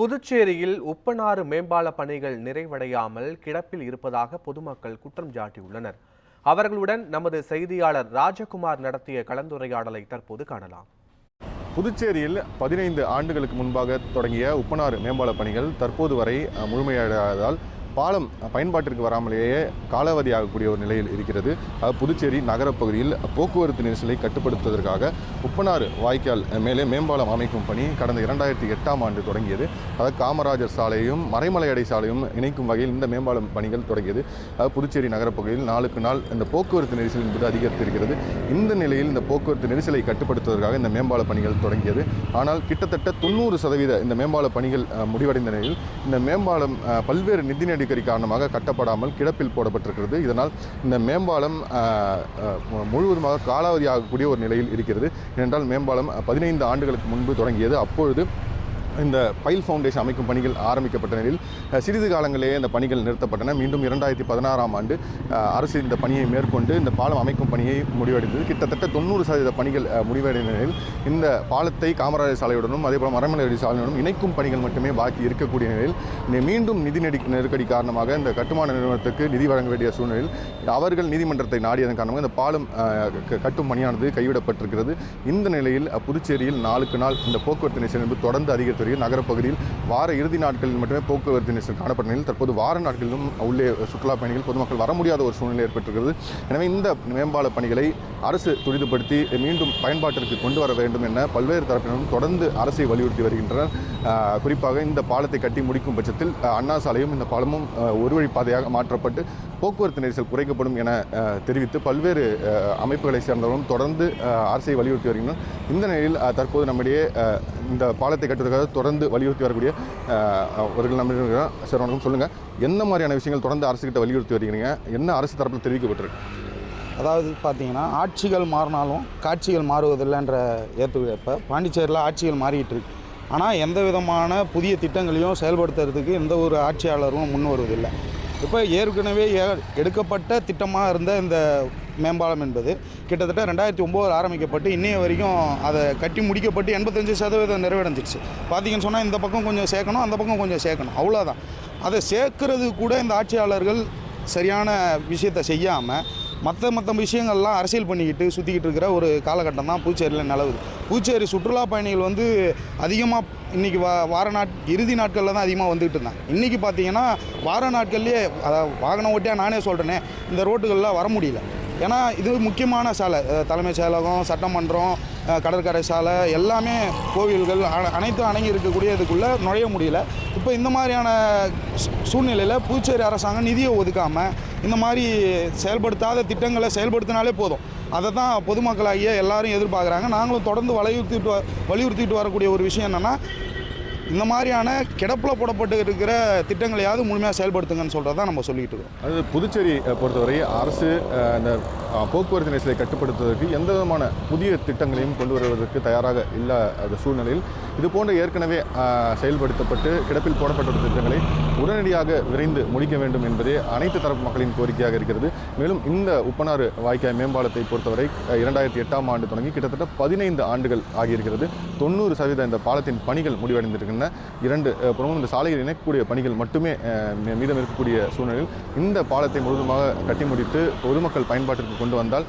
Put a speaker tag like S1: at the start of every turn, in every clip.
S1: புதுச்சேரியில் உப்பனாறு மேம்பால பணிகள் நிறைவடையாமல் கிடப்பில் இருப்பதாக பொதுமக்கள் குற்றம் சாட்டியுள்ளனர். அவர்களுடன் நமது செய்தியாளர் ராஜகுமார் நடத்திய கலந்துரையாடலை தற்போது காணலாம்.
S2: புதுச்சேரியில் பதினைந்து ஆண்டுகளுக்கு முன்பாக தொடங்கிய உப்பனாறு மேம்பால பணிகள் தற்போது வரை முழுமையடையாததால் பாலம் பயன்பாட்டிற்கு வராமலேயே காலாவதியாகக்கூடிய ஒரு நிலையில் இருக்கிறது. புதுச்சேரி நகரப்பகுதியில் போக்குவரத்து நெரிசலை கட்டுப்படுத்துவதற்காக உப்பனாறு வாய்க்கால் மேலே மேம்பாலம் அமைக்கும் பணி கடந்த இரண்டாயிரத்தி எட்டாம் ஆண்டு தொடங்கியது. அதாவது காமராஜர் சாலையும் மறைமலையடை சாலையும் இணைக்கும் வகையில் இந்த மேம்பாலம் பணிகள் தொடங்கியது. புதுச்சேரி நகரப்பகுதியில் நாளுக்கு நாள் இந்த போக்குவரத்து நெரிசல் என்பது அதிகரித்திருக்கிறது. இந்த நிலையில் இந்த போக்குவரத்து நெரிசலை கட்டுப்படுத்துவதற்காக இந்த மேம்பால பணிகள் தொடங்கியது. ஆனால் கிட்டத்தட்ட தொண்ணூறு சதவீத இந்த மேம்பால பணிகள் முடிவடைந்த நிலையில் இந்த மேம்பாலம் பல்வேறு நிதி நெருக்கடி காரணமாக கட்டப்படாமல் கிடப்பில் போடப்பட்டிருக்கிறது. இதனால் இந்த மேம்பாலம் முழுவதுமாக காலாவதி ஆகக்கூடிய ஒரு நிலையில் இருக்கிறது. ஏனென்றால் மேம்பாலம் பதினைந்து ஆண்டுகளுக்கு முன்பு தொடங்கியது. அப்பொழுது இந்த பைல் ஃபவுண்டேஷன் அமைக்கும் பணிகள் ஆரம்பிக்கப்பட்ட நிலையில் சிறிது காலங்களிலே இந்த பணிகள் நிறுத்தப்பட்டன. மீண்டும் இரண்டாயிரத்தி பதினாறாம் ஆண்டு அரசு இந்த பணியை மேற்கொண்டு இந்த பாலம் அமைக்கும் பணியை முடிவடைந்தது. கிட்டத்தட்ட தொண்ணூறு சதவீத பணிகள் முடிவடைந்த நிலையில் இந்த பாலத்தை காமராஜர் சாலையுடனும் அதேபோல் மரமலை சாலையுடனும் இணைக்கும் பணிகள் மட்டுமே பாக்கி இருக்கக்கூடிய நிலையில் மீண்டும் நிதி நெடி நெருக்கடி காரணமாக இந்த கட்டுமான நிறுவனத்துக்கு நிதி வழங்க வேண்டிய சூழ்நிலையில் அவர்கள் நீதிமன்றத்தை நாடியதன் காரணமாக இந்த பாலம் க- கட்டும் பணியானது கைவிடப்பட்டிருக்கிறது. இந்த நிலையில் புதுச்சேரியில் நாளுக்கு நாள் இந்த போக்குவரத்து நெரிசல் என்பது தொடர்ந்து அதிகரித்து வருகிறது நகரப்பகுதியில் வார இறுதி நாட்களில் மட்டுமே போக்குவரத்து நெரிசல் காணப்பட்ட நிலையில் தற்போது வார நாட்களிலும் உள்ளே சுற்றுலா பயணிகள் பொதுமக்கள் வர முடியாத ஒரு சூழ்நிலை ஏற்பட்டிருக்கிறது. எனவே இந்த மேம்பால பணிகளை அரசு துரிதப்படுத்தி மீண்டும் பயன்பாட்டிற்கு கொண்டு வர வேண்டும் என பல்வேறு தரப்பினரும் தொடர்ந்து அரசை வலியுறுத்தி வருகின்றனர். குறிப்பாக இந்த பாலத்தை கட்டி முடிக்கும் பட்சத்தில் அண்ணா சாலையும் இந்த பாலமும் ஒரு வழி பாதையாக மாற்றப்பட்டு போக்குவரத்து நெரிசல் குறைக்கப்படும் என தெரிவித்து பல்வேறு அமைப்புகளை சேர்ந்தவர்களும் தொடர்ந்து அரசை வலியுறுத்தி வருகின்றனர். இந்த நிலையில் தற்போது நம்முடைய இந்த பாலத்தை கட்டுவதற்காக தொடர்ந்து வலியுறுத்தி வரக்கூடிய அவர்கள் நம்ம சார் வணக்கம் சொல்லுங்கள் எந்த மாதிரியான விஷயங்கள் தொடர்ந்து அரசுக்கிட்ட வலியுறுத்தி வருகிறீங்க? என்ன அரசு தரப்பில் தெரிவிக்கப்பட்டிருக்கு?
S3: அதாவது பார்த்தீங்கன்னா ஆட்சிகள் மாறினாலும் காட்சிகள் மாறுவதில்லைன்ற ஏற்றுக்கிறப்ப பாண்டிச்சேரியில் ஆட்சிகள் மாறிட்டு இருக்கு ஆனால் எந்த விதமான புதிய திட்டங்களையும் செயல்படுத்துறதுக்கு எந்த ஒரு ஆட்சியாளரும் முன் வருவதில்லை. இப்போ ஏற்கனவே எடுக்கப்பட்ட திட்டமாக இருந்த இந்த மேம்பாலம் என்பது கிட்டத்தட்ட ரெண்டாயிரத்தி ஒம்போதில் ஆரம்பிக்கப்பட்டு இன்னைய வரைக்கும் அதை கட்டி முடிக்கப்பட்டு எண்பத்தஞ்சு சதவீதம் நிறைவடைஞ்சிருச்சு. பார்த்தீங்கன்னு சொன்னால் இந்த பக்கம் கொஞ்சம் சேர்க்கணும் அந்த பக்கம் கொஞ்சம் சேர்க்கணும். அவ்வளோதான் அதை சேர்க்கறது கூட இந்த ஆட்சியாளர்கள் சரியான விஷயத்தை செய்யாமல் மற்ற மற்ற விஷயங்கள்லாம் அரசியல் பண்ணிக்கிட்டு சுற்றிக்கிட்டு இருக்கிற ஒரு காலகட்டம் தான் புதுச்சேரியில் நிலவுது. புதுச்சேரி சுற்றுலா பயணிகள் வந்து அதிகமாக இன்றைக்கி வா வார நாட் இறுதி நாட்களில் தான் அதிகமாக வந்துகிட்டு இருந்தாங்க. இன்றைக்கி பார்த்தீங்கன்னா வார நாட்கள்லேயே அதாவது வாகனம் ஓட்டியாக நானே சொல்கிறேனே இந்த ரோட்டுகளில் வர முடியல. ஏன்னா இது முக்கியமான சாலை. தலைமைச் செயலகம் சட்டமன்றம் கடற்கரை சாலை எல்லாமே கோவில்கள் அ- அனைத்தும் அடங்கி இருக்கக்கூடிய இதுக்குள்ளே நுழைய முடியல. இப்போ இந்த மாதிரியான சூ- சூழ்நிலையில் புதுச்சேரி அரசாங்கம் நிதியை ஒதுக்காமல் இந்த மாதிரி செயல்படுத்தாத திட்டங்களை செயல்படுத்தினாலே போதும். அதை தான் பொதுமக்களாகிய எல்லாரும் எதிர்பார்க்குறாங்க. நாங்களும் தொடர்ந்து வலியுறுத்திட்டு வலியுறுத்திட்டு வரக்கூடிய ஒரு விஷயம் என்னென்னா இந்த மாதிரியான கிடப்பில் போடப்பட்டு இருக்கிற திட்டங்களையாவது முழுமையாக செயல்படுத்துங்கன்னு சொல்கிறததான் நம்ம சொல்லிட்டு இருக்கோம்.
S2: அது புதுச்சேரி பொறுத்தவரை அரசு அந்த இந்த போக்குவரத்து நெரிசலை கட்டுப்படுத்துவதற்கு எந்த விதமான புதிய திட்டங்களையும் கொண்டு வருவதற்கு தயாராக இல்லாத சூழ்நிலையில். இது போன்ற ஏற்கனவே செயல்படுத்தப்பட்டு கிடப்பில் போடப்பட்ட திட்டங்களை உடனடியாக விரைந்து முடிக்க வேண்டும் என்பதே அனைத்து தரப்பு மக்களின் கோரிக்கையாக இருக்கிறது. மேலும் இந்த உப்பனாறு வாய்க்கால் மேம்பாலத்தை பொறுத்தவரை இரண்டாயிரத்தி எட்டாம் ஆண்டு தொடங்கி கிட்டத்தட்ட பதினைந்து ஆண்டுகள் ஆகியிருக்கிறது. தொண்ணூறு சதவீத இந்த பாலத்தின் பணிகள் முடிவடைந்திருக்கின்றன. இரண்டு புறமும் இந்த சாலையில் இணைக்கக்கூடிய பணிகள் மட்டுமே மீ- மீதம் இருக்கக்கூடிய சூழ்நிலையில் இந்த பாலத்தை முழுவதுமாக கட்டி முடித்து பொதுமக்கள் பயன்பாட்டிற்கு கொண்டு வந்தால்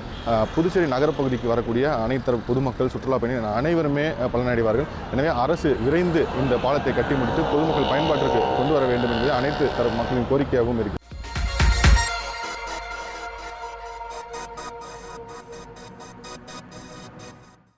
S2: புதுச்சேரி நகரப்பகுதிக்கு வரக்கூடிய அனைத்து பொதுமக்கள் சுற்றுலா பயணிகள் அனைவருமே பலனடைவார்கள். எனவே அரசு விரைந்து இந்த பாலத்தை கட்டி முடித்து பொதுமக்கள் பயன்பாட்டிற்கு கொண்டு வர வேண்டும் என்பது அனைத்து தரப்பு மக்களின் கோரிக்கையாகவும் இருக்கு